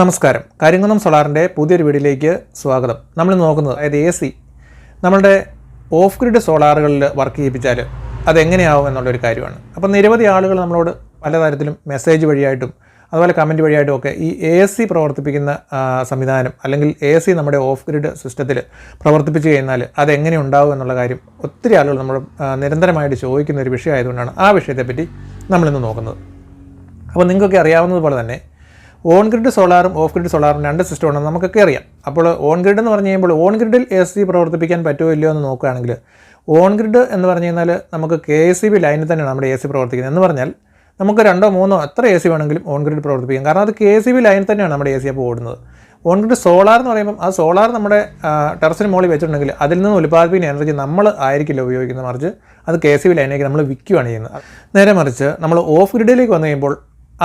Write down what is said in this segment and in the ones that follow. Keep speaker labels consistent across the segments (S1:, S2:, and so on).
S1: നമസ്കാരം. കരിങ്കുന്നം സോളാറിന്റെ പുതിയൊരു വീഡിയോയിലേക്ക് സ്വാഗതം. നമ്മൾ നോക്കുന്നത് അതായത് എ സി. നമ്മളുടെ ഓഫ് ഗ്രിഡ് സോളാറുകളിൽ വർക്ക് ചെയ്യിപ്പിച്ചാൽ അതെങ്ങനെയാവും എന്നുള്ളൊരു കാര്യമാണ്. അപ്പോൾ നിരവധി ആളുകൾ നമ്മളോട് പലതരത്തിലും മെസ്സേജ് വഴിയായിട്ടും അതുപോലെ കമന്റ് വഴിയായിട്ടും ഒക്കെ ഈ എ സി പ്രവർത്തിപ്പിക്കുന്ന സംവിധാനം അല്ലെങ്കിൽ എ സി നമ്മുടെ ഓഫ് ഗ്രിഡ് സിസ്റ്റത്തിൽ പ്രവർത്തിപ്പിച്ച് കഴിഞ്ഞാൽ അതെങ്ങനെ ഉണ്ടാവും എന്നുള്ള കാര്യം ഒത്തിരി ആളുകൾ നമ്മൾ നിരന്തരമായിട്ട് ചോദിക്കുന്ന ഒരു വിഷയമായതുകൊണ്ടാണ് ആ വിഷയത്തെപ്പറ്റി നമ്മളിന്ന് നോക്കുന്നത്. അപ്പോൾ നിങ്ങൾക്കൊക്കെ അറിയാവുന്നതുപോലെ തന്നെ ഓൺ ഗ്രിഡ് സോളാറും ഓഫ് ഗ്രിഡ് സോളാറും രണ്ട് സിസ്റ്റം ഉണ്ടെന്ന് നമുക്കൊക്കെ അറിയാം. അപ്പോൾ ഓൺ ഗ്രിഡ് എന്ന് പറഞ്ഞു കഴിയുമ്പോൾ ഓൺ ഗ്രിഡിൽ എ സി പ്രവർത്തിപ്പിക്കാൻ പറ്റുമോ ഇല്ലയോ എന്ന് നോക്കുകയാണെങ്കിൽ ഓൺ ഗ്രിഡ് എന്ന് പറഞ്ഞു കഴിഞ്ഞാൽ നമുക്ക് കെ സി ബി ലൈനിൽ തന്നെയാണ് നമ്മുടെ എ സി പ്രവർത്തിക്കുന്നത്. എന്ന് പറഞ്ഞാൽ നമുക്ക് രണ്ടോ മൂന്നോ എത്ര എ സി വേണമെങ്കിലും ഓൺ ഗ്രിഡ് പ്രവർത്തിപ്പിക്കാം. കാരണം അത് കെ സി ബി ലൈനിൽ തന്നെയാണ് നമ്മുടെ എ സി അപ്പോൾ ഓടുന്നത്. ഓൺ ഗ്രിഡ് സോളാർ എന്ന് പറയുമ്പോൾ ആ സോളാർ നമ്മുടെ ടെറസിന് മുകളിൽ വെച്ചിട്ടുണ്ടെങ്കിൽ അതിൽ നിന്ന് ഉൽപ്പാദിപ്പിക്കുന്ന എനർജി നമ്മൾ ആയിരിക്കില്ല ഉപയോഗിക്കുന്നത്. മറിച്ച് അത് കെ സി ബി ലൈനിലേക്ക് നമ്മൾ വിൽക്കുകയാണ് ചെയ്യുന്നത്. നേരെ മറിച്ച് നമ്മൾ ഓഫ് ഗ്രിഡിലേക്ക് വന്നു കഴിയുമ്പോൾ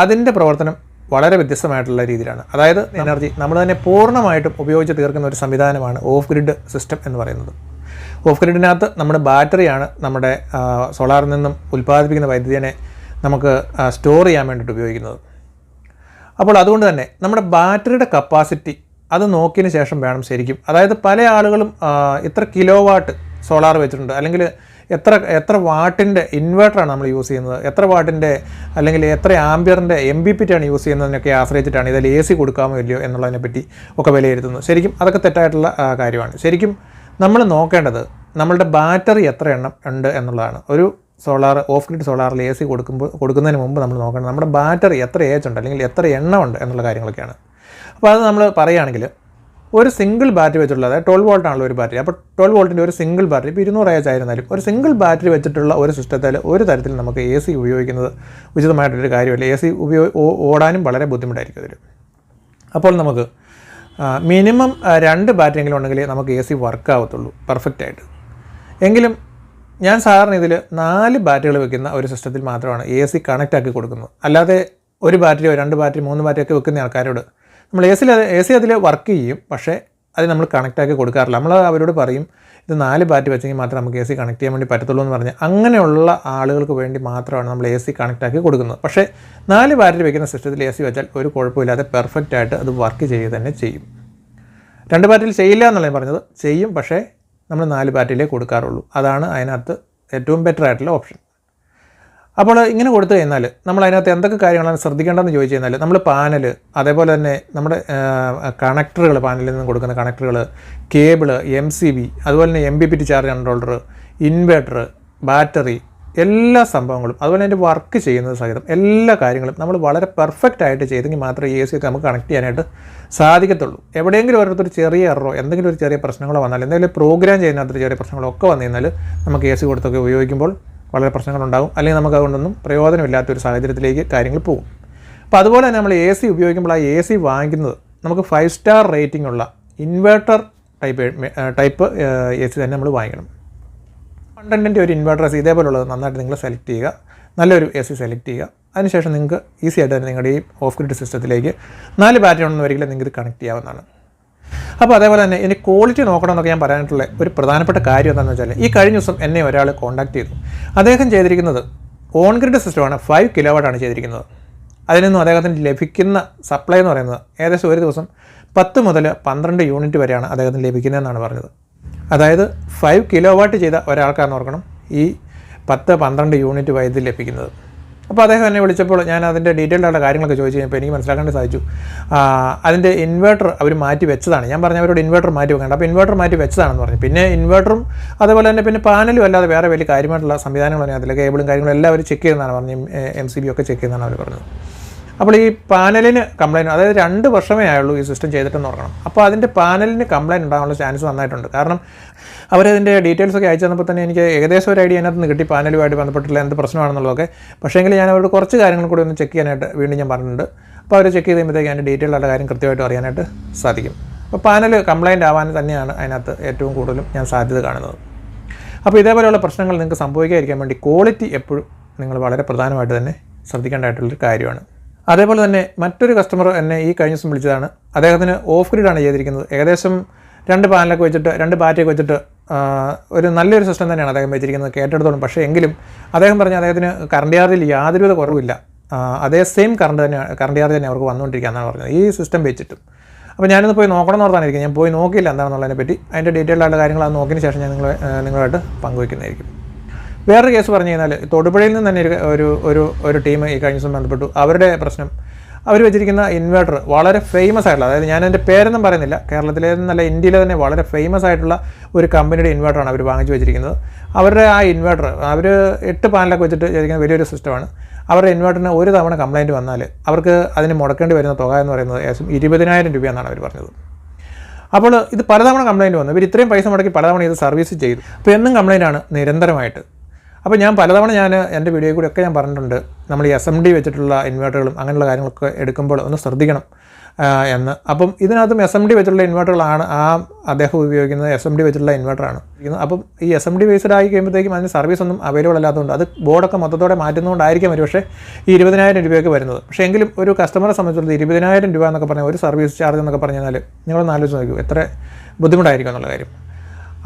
S1: അതിന്റെ പ്രവർത്തനം വളരെ വ്യത്യസ്തമായിട്ടുള്ള രീതിയിലാണ്. അതായത് എനർജി നമ്മൾ തന്നെ പൂർണമായിട്ടും ഉപയോഗിച്ച് തീർക്കുന്ന ഒരു സംവിധാനമാണ് ഓഫ് ഗ്രിഡ് സിസ്റ്റം എന്ന് പറയുന്നത്. ഓഫ് ഗ്രിഡിനകത്ത് നമ്മുടെ ബാറ്ററിയാണ് നമ്മുടെ സോളാറിൽ നിന്നും ഉൽപ്പാദിപ്പിക്കുന്ന വൈദ്യുതിനെ നമുക്ക് സ്റ്റോർ ചെയ്യാൻ വേണ്ടിയിട്ട് ഉപയോഗിക്കുന്നത്. അപ്പോൾ അതുകൊണ്ട് തന്നെ നമ്മുടെ ബാറ്ററിയുടെ കപ്പാസിറ്റി അത് നോക്കിയതിന് ശേഷം വേണം ശരിക്കും. അതായത് പല ആളുകളും ഇത്ര കിലോ വാട്ട് സോളാർ വെച്ചിട്ടുണ്ട്. അല്ലെങ്കിൽ എത്ര എത്ര വാട്ടിന്റെ ഇൻവേർട്ടറാണ് നമ്മൾ യൂസ് ചെയ്യുന്നത്? എത്ര വാട്ടിന്റെ അല്ലെങ്കിൽ എത്ര ആംബിയറിന്റെ എം ബി പിറ്റാണ് യൂസ് ചെയ്യുന്നതിനൊക്കെ ആശ്രയിച്ചിട്ടാണ് ഇതിൽ എ സി കൊടുക്കാമോ ഇല്ലയോ എന്നുള്ളതിനെ പറ്റി ഒക്കെ വിലയിരുത്തുന്നത്. ശരിക്കും അതൊക്കെ തെറ്റായിട്ടുള്ള കാര്യമാണ്. ശരിക്കും നമ്മൾ നോക്കേണ്ടത് നമ്മളുടെ ബാറ്ററി എത്ര എണ്ണം ഉണ്ട് എന്നുള്ളതാണ്. ഒരു സോളാർ ഓഫ് ഗ്രിഡ് സോളാറിൽ എ സി കൊടുക്കുമ്പോൾ കൊടുക്കുന്നതിന് മുമ്പ് നമ്മൾ നോക്കണം നമ്മുടെ ബാറ്ററി എത്ര ഏജ് ഉണ്ട് അല്ലെങ്കിൽ എത്ര എണ്ണം ഉണ്ട് എന്നുള്ള കാര്യങ്ങളൊക്കെയാണ്. അപ്പോൾ അത് നമ്മൾ പറയുകയാണെങ്കിൽ ഒരു സിംഗിൾ ബാറ്ററി വെച്ചിട്ടുള്ള അതായത് ട്വൽവ് വോൾട്ട് ആണല്ലോ ഒരു ബാറ്ററി അപ്പോൾ ട്വൽവ് വോൾട്ടിന്റെ ഒരു സിംഗിൾ ബാറ്ററി ഇപ്പോൾ ഇരുന്നൂറ് ഏജ് ആയിരുന്നാലും ഒരു സിംഗിൾ ബാറ്ററി വെച്ചിട്ടുള്ള ഒരു സിസ്റ്റത്തിൽ ഒരു തരത്തിൽ നമുക്ക് എ സി ഉപയോഗിക്കുന്നത് ഉചിതമായിട്ടൊരു കാര്യമല്ല. എ സി ഉപയോഗ ഓടാനും വളരെ ബുദ്ധിമുട്ടായിരിക്കും അതിൽ അപ്പോൾ നമുക്ക് മിനിമം രണ്ട് ബാറ്ററിയെങ്കിലും ഉണ്ടെങ്കിൽ നമുക്ക് എ സി വർക്ക് ആവത്തുള്ളൂ പെർഫെക്റ്റ് ആയിട്ട്. എങ്കിലും ഞാൻ സാധാരണ ഇതിൽ നാല് ബാറ്ററികൾ വെക്കുന്ന ഒരു സിസ്റ്റത്തിൽ മാത്രമാണ് എ സി കണക്റ്റ് ആക്കി കൊടുക്കുന്നത്. അല്ലാതെ ഒരു ബാറ്ററിയോ രണ്ട് ബാറ്ററി മൂന്ന് ബാറ്ററി ഒക്കെ വെക്കുന്ന ആൾക്കാരോട് നമ്മൾ എ സി എ സി അതിൽ വർക്ക് ചെയ്യും പക്ഷേ അത് നമ്മൾ കണക്റ്റ് ആക്കി കൊടുക്കാറില്ല. നമ്മൾ അവരോട് പറയും ഇത് നാല് ബാറ്റ് വെച്ചെങ്കിൽ മാത്രമേ നമുക്ക് എ സി കണക്ട് ചെയ്യാൻ വേണ്ടി പറ്റത്തുള്ളൂ എന്ന് പറഞ്ഞാൽ അങ്ങനെയുള്ള ആളുകൾക്ക് വേണ്ടി മാത്രമാണ് നമ്മൾ എ സി കണക്റ്റാക്കി കൊടുക്കുന്നത്. പക്ഷേ നാല് ബാറ്റ് വെക്കുന്ന സിസ്റ്റത്തിൽ എ സി വെച്ചാൽ ഒരു കുഴപ്പമില്ലാതെ പെർഫെക്റ്റ് ആയിട്ട് അത് വർക്ക് ചെയ്യുക തന്നെ ചെയ്യും. രണ്ട് ബാറ്റിൽ ചെയ്യില്ല എന്നല്ല പറഞ്ഞത്. ചെയ്യും പക്ഷേ നമ്മൾ നാല് ബാറ്റിലേ കൊടുക്കാറുള്ളൂ. അതാണ് അതിനകത്ത് ഏറ്റവും ബെറ്റർ ആയിട്ടുള്ള ഓപ്ഷൻ അപ്പോൾ ഇങ്ങനെ കൊടുത്തു കഴിഞ്ഞാൽ നമ്മൾ അതിനകത്ത് എന്തൊക്കെ കാര്യങ്ങളാണ് ശ്രദ്ധിക്കേണ്ടതെന്ന് ചോദിച്ചു കഴിഞ്ഞാൽ നമ്മൾ പാനൽ അതേപോലെ തന്നെ നമ്മുടെ കണക്ടറുകൾ പാനലിൽ നിന്ന് കൊടുക്കുന്ന കണക്ടറുകൾ കേബിൾ എം സി ബി അതുപോലെ തന്നെ M B P T charge controller inverter battery എല്ലാ സംഭവങ്ങളും അതുപോലെ അതിന്റെ വർക്ക് ചെയ്യുന്നത് സഹിതം എല്ലാ കാര്യങ്ങളും നമ്മൾ വളരെ പെർഫെക്റ്റ് ആയിട്ട് ചെയ്തെങ്കിൽ മാത്രമേ എ സി ഒക്കെ നമുക്ക് കണക്ട് ചെയ്യാനായിട്ട് സാധിക്കത്തുള്ളൂ. എവിടെയെങ്കിലും ഓരോരുത്തർ ചെറിയ എററോ എന്തെങ്കിലും ഒരു ചെറിയ പ്രശ്നങ്ങളോ വന്നാൽ എന്തെങ്കിലും പ്രോഗ്രാം ചെയ്യുന്നതിനകത്ത് ചെറിയ പ്രശ്നങ്ങളോ ഒക്കെ വന്നു കഴിഞ്ഞാൽ നമുക്ക് എ സി കൊടുത്തൊക്കെ ഉപയോഗിക്കുമ്പോൾ വളരെ പ്രശ്നങ്ങളുണ്ടാകും അല്ലെങ്കിൽ നമുക്ക് അതുകൊണ്ടൊന്നും പ്രയോജനമില്ലാത്തൊരു സാഹചര്യത്തിലേക്ക് കാര്യങ്ങൾ പോകും. അപ്പോൾ അതുപോലെ തന്നെ നമ്മൾ എ സി ഉപയോഗിക്കുമ്പോൾ ആ എ സി വാങ്ങിക്കുന്നത് നമുക്ക് ഫൈവ് സ്റ്റാർ റേറ്റിംഗ് ഉള്ള inverter type type A C തന്നെ നമ്മൾ വാങ്ങിക്കണം. കണ്ടന്റിന്റെ ഒരു ഇൻവേർട്ടർ എ സി ഇതേപോലുള്ളത് നന്നായിട്ട് നിങ്ങൾ സെലക്ട് ചെയ്യുക. നല്ലൊരു എ സി സെലക്ട് ചെയ്യുക. അതിനുശേഷം നിങ്ങൾക്ക് ഈസി ആയിട്ട് തന്നെ നിങ്ങളുടെ ഈ ഓഫ് ഗ്രിഡ് സിസ്റ്റത്തിലേക്ക് നാല് ബാറ്ററി ഉണ്ടെന്ന് വരികിൽ നിങ്ങൾക്ക് ഇത് കണക്ട് ചെയ്യാവുന്നതാണ്. അപ്പോൾ അതേപോലെ തന്നെ ഇതിന്റെ ക്വാളിറ്റി നോക്കണമെന്നൊക്കെ ഞാൻ പറയാനായിട്ടുള്ള ഒരു പ്രധാനപ്പെട്ട കാര്യം എന്താണെന്ന് വെച്ചാൽ ഈ കഴിഞ്ഞ ദിവസം എന്നെ ഒരാൾ കോൺടാക്ട് ചെയ്തു. അദ്ദേഹം ചെയ്തിരിക്കുന്നത് ഓൺ ഗ്രിഡ് സിസ്റ്റമാണ് ഫൈവ് കിലോ ആണ് ചെയ്തിരിക്കുന്നത്. അതിൽ നിന്നും അദ്ദേഹത്തിന് ലഭിക്കുന്ന സപ്ലൈ എന്ന് പറയുന്നത് ഏകദേശം ഒരു ദിവസം പത്ത് മുതൽ പന്ത്രണ്ട് യൂണിറ്റ് വരെയാണ് അദ്ദേഹത്തിന് ലഭിക്കുന്നതെന്നാണ് പറഞ്ഞത്. അതായത് ഫൈവ് കിലോ വാട്ട് ചെയ്ത ഒരാൾക്കാണെന്ന് ഓർക്കണം ഈ പത്ത് പന്ത്രണ്ട് യൂണിറ്റ് വൈദ്യുതി ലഭിക്കുന്നത്. അപ്പോൾ അദ്ദേഹം എന്നെ വിളിച്ചപ്പോൾ ഞാൻ അതിന്റെ ഡീറ്റെയിൽ ആയിട്ടുള്ള കാര്യങ്ങളൊക്കെ ചോദിച്ചു കഴിഞ്ഞപ്പോൾ എനിക്ക് മനസ്സിലാക്കാൻ സാധിച്ചു. അതിന്റെ ഇൻവേർട്ടർ അവർ മാറ്റി വെച്ചതാണ്. ഞാൻ പറഞ്ഞ അവരോട് ഇൻവേർട്ടർ മാറ്റി വെക്കേണ്ട. അപ്പോൾ ഇൻവേർട്ടർ മാറ്റി വെച്ചതാണെന്ന് പറഞ്ഞു. പിന്നെ ഇൻവേർട്ടറും അതുപോലെ തന്നെ പിന്നെ പാനലും അല്ലാതെ വേറെ വലിയ കാര്യമായിട്ടുള്ള സംവിധാനങ്ങളൊന്നും അതിലെ കേബിളും കാര്യങ്ങളും എല്ലാം ചെക്ക് ചെയ്യുന്നതാണ് പറഞ്ഞു എം സി ബി ഒക്കെ ചെക്ക് ചെയ്യുന്നതാണ് അവർ പറഞ്ഞത്. അപ്പോൾ ഈ പാനലിന് കംപ്ലൈന്റ് അതായത് രണ്ട് വർഷമേ ആയുള്ളൂ ഈ സിസ്റ്റം ചെയ്തിട്ടെന്ന് ഓർക്കണം. അപ്പോൾ അതിന്റെ പാനലിന് കംപ്ലൈന്റ് ഉണ്ടാകാനുള്ള ചാൻസ് നന്നായിട്ടുണ്ട്. കാരണം അവരതിന്റെ ഡീറ്റെയിൽസ് ഒക്കെ അയച്ചു തന്നപ്പോൾ തന്നെ എനിക്ക് ഏകദേശം ഒരു ഐഡിയ അതിനകത്ത് നിന്ന് കിട്ടി. പാനലുമായിട്ട് ബന്ധപ്പെട്ടില്ല എന്ത് പ്രശ്നമാണെന്നുള്ളതൊക്കെ. പക്ഷേങ്കിൽ ഞാൻ അവരോട് കുറച്ച് കാര്യങ്ങൾ കൂടി ഒന്ന് ചെക്ക് ചെയ്യാനായിട്ട് വീണ്ടും ഞാൻ പറഞ്ഞിട്ടുണ്ട്. അപ്പോൾ അവർ ചെക്ക് ചെയ്ത് കഴിയുമ്പോഴത്തേക്ക് അതിന്റെ ഡീറ്റെയിൽ ഉള്ള കാര്യം കൃത്യമായിട്ട് അറിയാനായിട്ട് സാധിക്കും. അപ്പോൾ പാനൽ കംപ്ലൈന്റ് ആവാൻ തന്നെയാണ് അതിനകത്ത് ഏറ്റവും കൂടുതലും ഞാൻ സാധ്യത കാണുന്നത്. അപ്പോൾ ഇതേപോലെയുള്ള പ്രശ്നങ്ങൾ നിങ്ങൾക്ക് സംഭവിക്കാതിരിക്കാൻ വേണ്ടി ക്വാളിറ്റി എപ്പോഴും നിങ്ങൾ വളരെ പ്രധാനമായിട്ട് തന്നെ ശ്രദ്ധിക്കേണ്ടതായിട്ടുള്ളൊരു കാര്യമാണ്. അതേപോലെ തന്നെ മറ്റൊരു കസ്റ്റമർ എന്നെ ഈ കഴിഞ്ഞ ദിവസം വിളിച്ചതാണ്. അദ്ദേഹത്തിന് ഓഫ് ഗ്രിഡാണ് ചെയ്തിരിക്കുന്നത്. ഏകദേശം രണ്ട് പാനലൊക്കെ വെച്ചിട്ട് രണ്ട് ബാറ്ററിയൊക്കെ വെച്ചിട്ട് ഒരു നല്ലൊരു സിസ്റ്റം തന്നെയാണ് അദ്ദേഹം വെച്ചിരിക്കുന്നത് കേട്ടെടുത്തോളും. പക്ഷേ എങ്കിലും അദ്ദേഹം പറഞ്ഞ അദ്ദേഹത്തിന് കറണ്ട് ചാർജിൽ യാതൊരുവിധ കുറവില്ല. അതേ സെയിം കറണ്ട് തന്നെ കറണ്ട് ചാർജ് തന്നെ അവർക്ക് വന്നുകൊണ്ടിരിക്കുകയെന്നാണ് പറഞ്ഞത്. ഈ സിസ്റ്റം വെച്ചിട്ടും. അപ്പോൾ ഞാനിന്ന് പോയി നോക്കണം പറഞ്ഞിരിക്കും ഞാൻ പോയി നോക്കിയില്ല എന്താണെന്നുള്ളതിനെ പറ്റി അതിന്റെ ഡീറ്റെയിൽ ആയിട്ടുള്ള കാര്യങ്ങൾ അത് നോക്കിയതിന് ശേഷം ഞാൻ നിങ്ങളെ നിങ്ങളുമായിട്ട് പങ്കുവയ്ക്കുന്നതായിരിക്കും. വേറൊരു കേസ് പറഞ്ഞു കഴിഞ്ഞാൽ തൊടുപുഴയിൽ നിന്ന് തന്നെ ഒരു ഒരു ഒരു ടീം ഈ കഴിഞ്ഞ ദിവസം ബന്ധപ്പെട്ടു. അവരുടെ പ്രശ്നം. അവർ വെച്ചിരിക്കുന്ന ഇൻവേർട്ടർ വളരെ ഫേമസ് ആയിട്ടുള്ള അതായത് ഞാൻ എന്റെ പേരൊന്നും പറയുന്നില്ല. കേരളത്തിലെ നല്ല ഇന്ത്യയിലെ തന്നെ വളരെ ഫേമസ് ആയിട്ടുള്ള ഒരു കമ്പനിയുടെ ഇൻവേർട്ടറാണ് അവർ വാങ്ങിച്ചു വെച്ചിരിക്കുന്നത്. അവരുടെ ആ ഇൻവേർട്ടർ അവർ എട്ട് പാനലൊക്കെ വെച്ചിട്ട് ചെയ്തിരിക്കുന്ന വലിയൊരു സിസ്റ്റമാണ് അവരുടെ ഇൻവേർട്ടറിന് ഒരു തവണ കംപ്ലയിന്റ് വന്നാൽ അവർക്ക് അതിന് മുടക്കേണ്ടി വരുന്ന തുക എന്ന് പറയുന്നത് ഏകദേശം ഇരുപതിനായിരം രൂപയെന്നാണ് അവർ പറഞ്ഞത്. അപ്പോൾ ഇത് പലതവണ കംപ്ലയിന്റ് വന്നു. ഇവർ ഇത്രയും പൈസ മുടക്കി പലതവണ ഇത് സർവീസ് ചെയ്തു. അപ്പോൾ എന്നും കംപ്ലയിന്റ് ആണ് നിരന്തരമായിട്ട്. അപ്പോൾ ഞാൻ പലതവണ ഞാൻ എന്റെ വീഡിയോ കൂടി ഒക്കെ ഞാൻ പറഞ്ഞിട്ടുണ്ട്. നമ്മൾ ഈ എസ് എം ഡി വെച്ചിട്ടുള്ള ഇൻവേർട്ടറുകളും അങ്ങനെയുള്ള കാര്യങ്ങളൊക്കെ എടുക്കുമ്പോൾ ഒന്ന് ശ്രദ്ധിക്കണം എന്ന്. അപ്പം ഇതിനകത്തും എസ് എം ഡി വെച്ചിട്ടുള്ള ഇൻവേർട്ടറുകളാണ് ആ അദ്ദേഹം ഉപയോഗിക്കുന്നത്. എസ് എം ഡി വെച്ചിട്ടുള്ള ഇൻവേർട്ടറാണ് അപ്പം ഈ എസ് എം ഡി ബേസ്ഡ് ആയി കഴിയുമ്പോഴത്തേക്കും അതിന് സർവീസ് ഒന്നും അവൈലബിൾ അല്ലാത്തതുകൊണ്ട് അത് ബോർഡൊക്കെ മൊത്തത്തോടെ മാറ്റുന്നതുകൊണ്ടായിരിക്കും ഒരു പക്ഷേ ഈ ഇരുപതിനായിരം രൂപയൊക്കെ വരുന്നത്. പക്ഷേ എങ്കിലും ഒരു കസ്റ്റമറെ സംബന്ധിച്ചിടത്തോളം ഇരുപതിനായിരം രൂപ എന്നൊക്കെ പറഞ്ഞാൽ ഒരു സർവീസ് ചാർജ് എന്നൊക്കെ പറഞ്ഞു കഴിഞ്ഞാൽ നിങ്ങളൊന്ന് ആലോചിച്ച് നോക്കൂ എത്ര ബുദ്ധിമുട്ടായിരിക്കും എന്നുള്ള കാര്യം.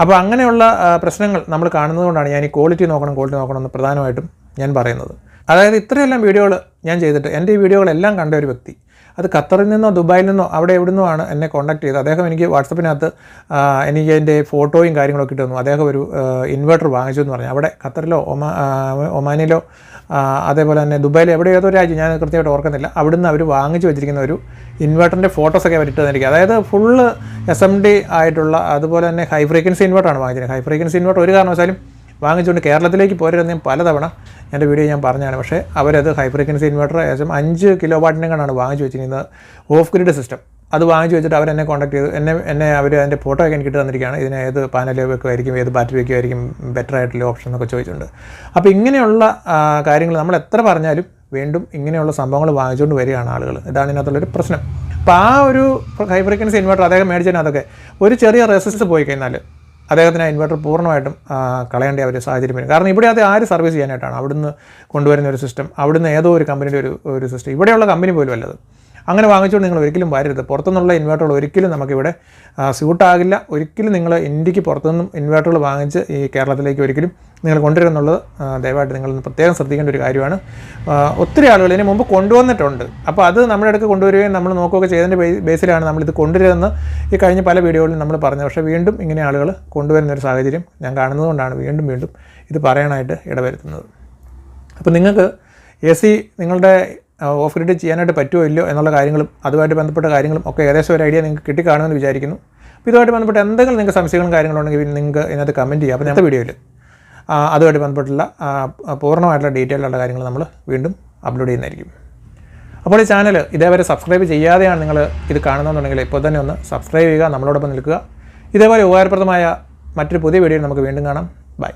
S1: അപ്പോൾ അങ്ങനെയുള്ള പ്രശ്നങ്ങൾ നമ്മൾ കാണുന്നതുകൊണ്ടാണ് ഞാൻ ഈ ക്വാളിറ്റി നോക്കണം ക്വാളിറ്റി നോക്കണം എന്ന് പ്രധാനമായിട്ടും ഞാൻ പറയുന്നത്. അതായത് ഇത്രയെല്ലാം വീഡിയോകൾ ഞാൻ ചെയ്തിട്ട് എന്റെ ഈ വീഡിയോകളെല്ലാം കണ്ട ഒരു വ്യക്തി അത് ഖത്തറിൽ നിന്നോ ദുബായിൽ നിന്നോ അവിടെ എവിടെ നിന്നോ ആണ് എന്നെ കോൺടാക്ട് ചെയ്തത്. അദ്ദേഹം എനിക്ക് വാട്സപ്പിനകത്ത് എനിക്ക് എന്റെ ഫോട്ടോയും കാര്യങ്ങളൊക്കെ ഇട്ട് തന്നു. അദ്ദേഹം ഒരു ഇൻവെർട്ടർ വാങ്ങിച്ചു എന്ന് പറഞ്ഞു. അവിടെ ഖത്തറിലോ ഒമാ ഒമാനിലോ അതേപോലെ തന്നെ ദുബായിൽ എവിടെ ഏതോ രാജ്യം ഞാൻ കൃത്യമായിട്ട് ഓർക്കുന്നില്ല. അവിടുന്ന് അവർ വാങ്ങിച്ചു വെച്ചിരിക്കുന്ന ഒരു ഇൻവെർട്ടറിന്റെ ഫോട്ടോസൊക്കെ അവർ ഇട്ട് തന്നിരിക്കുക അതായത് ഫുള്ള് എസ് എം ഡി ആയിട്ടുള്ള അതുപോലെ തന്നെ ഹൈ ഫ്രീക്വൻസി ഇൻവെർട്ടറാണ് വാങ്ങിച്ചത് ഹൈ ഫ്രീക്വൻസി ഇൻവെർട്ടർ ഒരു കാരണവശാലും വാങ്ങിച്ചുകൊണ്ട് കേരളത്തിലേക്ക് പോരുന്ന ഞാൻ പലതവണ എന്റെ വീഡിയോ ഞാൻ പറഞ്ഞാണ് പക്ഷേ അവരത് ഹൈ ഫ്രീക്വൻസി ഇൻവെർട്ടർ ഏകദേശം അഞ്ച് കിലോ വാട്ടിനെ കണ്ടാണ് വാങ്ങിച്ചു വെച്ചിരിക്കുന്നത്. ഓഫ് ഗ്രിഡ് സിസ്റ്റം അത് വാങ്ങിച്ചു വെച്ചിട്ട് അവരെന്നെ കോൺടാക്ട് ചെയ്തു. എന്നെ എന്നെ അവർ അതിന്റെ ഫോട്ടോ ഒക്കെ എനിക്ക് തന്നിരിക്കുകയാണ്. ഇതിന് ഏത് പാനൽ വെക്കുമായിരിക്കും ഏത് ബാറ്ററി വെക്കുമായിരിക്കും ബെറ്റർ ആയിട്ടുള്ള ഓപ്ഷൻ എന്നൊക്കെ ചോദിച്ചിട്ടുണ്ട്. അപ്പോൾ ഇങ്ങനെയുള്ള കാര്യങ്ങൾ നമ്മൾ എത്ര പറഞ്ഞാലും വീണ്ടും ഇങ്ങനെയുള്ള സംഭവങ്ങൾ വാങ്ങിച്ചുകൊണ്ട് വരികയാണ് ആളുകൾ. ഇതാണ് ഇതിനകത്തുള്ളൊരു പ്രശ്നം. അപ്പോൾ ആ ഒരു ഹൈ ഫ്രീക്വൻസി ഇൻവെർട്ടർ അദ്ദേഹം മേടിച്ചതിനകത്തൊക്കെ ഒരു ചെറിയ റെസിസ്റ്റ് പോയി കഴിഞ്ഞാൽ അദ്ദേഹത്തിന് ആ ഇൻവെർട്ടർ പൂർണമായിട്ടും കളയേണ്ട ഒരു സാഹചര്യം വരും. കാരണം ഇവിടെ അത് ആര് സർവീസ് ചെയ്യാനായിട്ടാണ്? അവിടുന്ന് കൊണ്ടുവരുന്ന ഒരു സിസ്റ്റം അവിടുന്ന് ഏതോ ഒരു കമ്പനിയുടെ ഒരു ഒരു സിസ്റ്റം ഇവിടെയുള്ള കമ്പനി പോലും അല്ലത്. അങ്ങനെ വാങ്ങിച്ചുകൊണ്ട് നിങ്ങൾ ഒരിക്കലും വരരുത്. പുറത്തുനിന്നുള്ള ഇൻവെർട്ടറുകൾ ഒരിക്കലും നമുക്കിവിടെ സ്യൂട്ടാകില്ല ഒരിക്കലും നിങ്ങൾ ഇന്ത്യയ്ക്ക് പുറത്തുനിന്നും ഇൻവേർട്ടറുകൾ വാങ്ങിച്ച് ഈ കേരളത്തിലേക്ക് ഒരിക്കലും നിങ്ങൾ കൊണ്ടുവരുന്നുള്ളത് ദയവായിട്ട് നിങ്ങൾ പ്രത്യേകം ശ്രദ്ധിക്കേണ്ട ഒരു കാര്യമാണ്. ഒത്തിരി ആളുകൾ ഇതിന് മുമ്പ് കൊണ്ടുവന്നിട്ടുണ്ട്. അപ്പോൾ അത് നമ്മുടെ അടുക്ക് കൊണ്ടുവരികയും നമ്മൾ നോക്കുകയൊക്കെ ചെയ്തതിന്റെ ബേസിലാണ് നമ്മളിത് കൊണ്ടുവരുന്നത് ഈ കഴിഞ്ഞ പല വീഡിയോകളിലും നമ്മൾ പറഞ്ഞത്. പക്ഷേ വീണ്ടും ഇങ്ങനെ ആളുകൾ കൊണ്ടുവരുന്ന ഒരു സാഹചര്യം ഞാൻ കാണുന്നതുകൊണ്ടാണ് വീണ്ടും വീണ്ടും ഇത് പറയാനായിട്ട് ഇടവരുത്തുന്നത്. അപ്പോൾ നിങ്ങൾക്ക് എ സി നിങ്ങളുടെ ഓഫ് ഗ്രിഡ് ചെയ്യാനായിട്ട് പറ്റുമോ ഇല്ലയോ എന്നുള്ള കാര്യങ്ങളും അതുമായിട്ട് ബന്ധപ്പെട്ട കാര്യങ്ങളും ഒക്കെ ഏകദേശം ഒരു ഐഡിയ നിങ്ങൾക്ക് കിട്ടിക്കാണുമെന്ന് വിചാരിക്കുന്നു. അപ്പോൾ ഇതുമായിട്ട് ബന്ധപ്പെട്ട് എന്തെങ്കിലും നിങ്ങൾക്ക് സംശയങ്ങളും കാര്യങ്ങളുണ്ടെങ്കിൽ നിങ്ങൾക്ക് ഇതിനകത്ത് കമന്റ് ചെയ്യാം. അപ്പോൾ ഞങ്ങളുടെ വീഡിയോയിൽ അതുമായിട്ട് ബന്ധപ്പെട്ടുള്ള പൂർണമായിട്ടുള്ള ഡീറ്റെയിൽ ഉള്ള കാര്യങ്ങൾ നമ്മൾ വീണ്ടും അപ്ലോഡ് ചെയ്യുന്നതായിരിക്കും. അപ്പോൾ ഈ ചാനൽ ഇതേവരെ സബ്സ്ക്രൈബ് ചെയ്യാതെയാണ് നിങ്ങൾ ഇത് കാണുന്നതെന്നുണ്ടെങ്കിൽ ഇപ്പോൾ തന്നെ ഒന്ന് സബ്സ്ക്രൈബ് ചെയ്യുക നമ്മളോടൊപ്പം നിൽക്കുക. ഇതേപോലെ ഉപകാരപ്രദമായ മറ്റൊരു പുതിയ വീഡിയോ നമുക്ക് വീണ്ടും കാണാം. ബൈ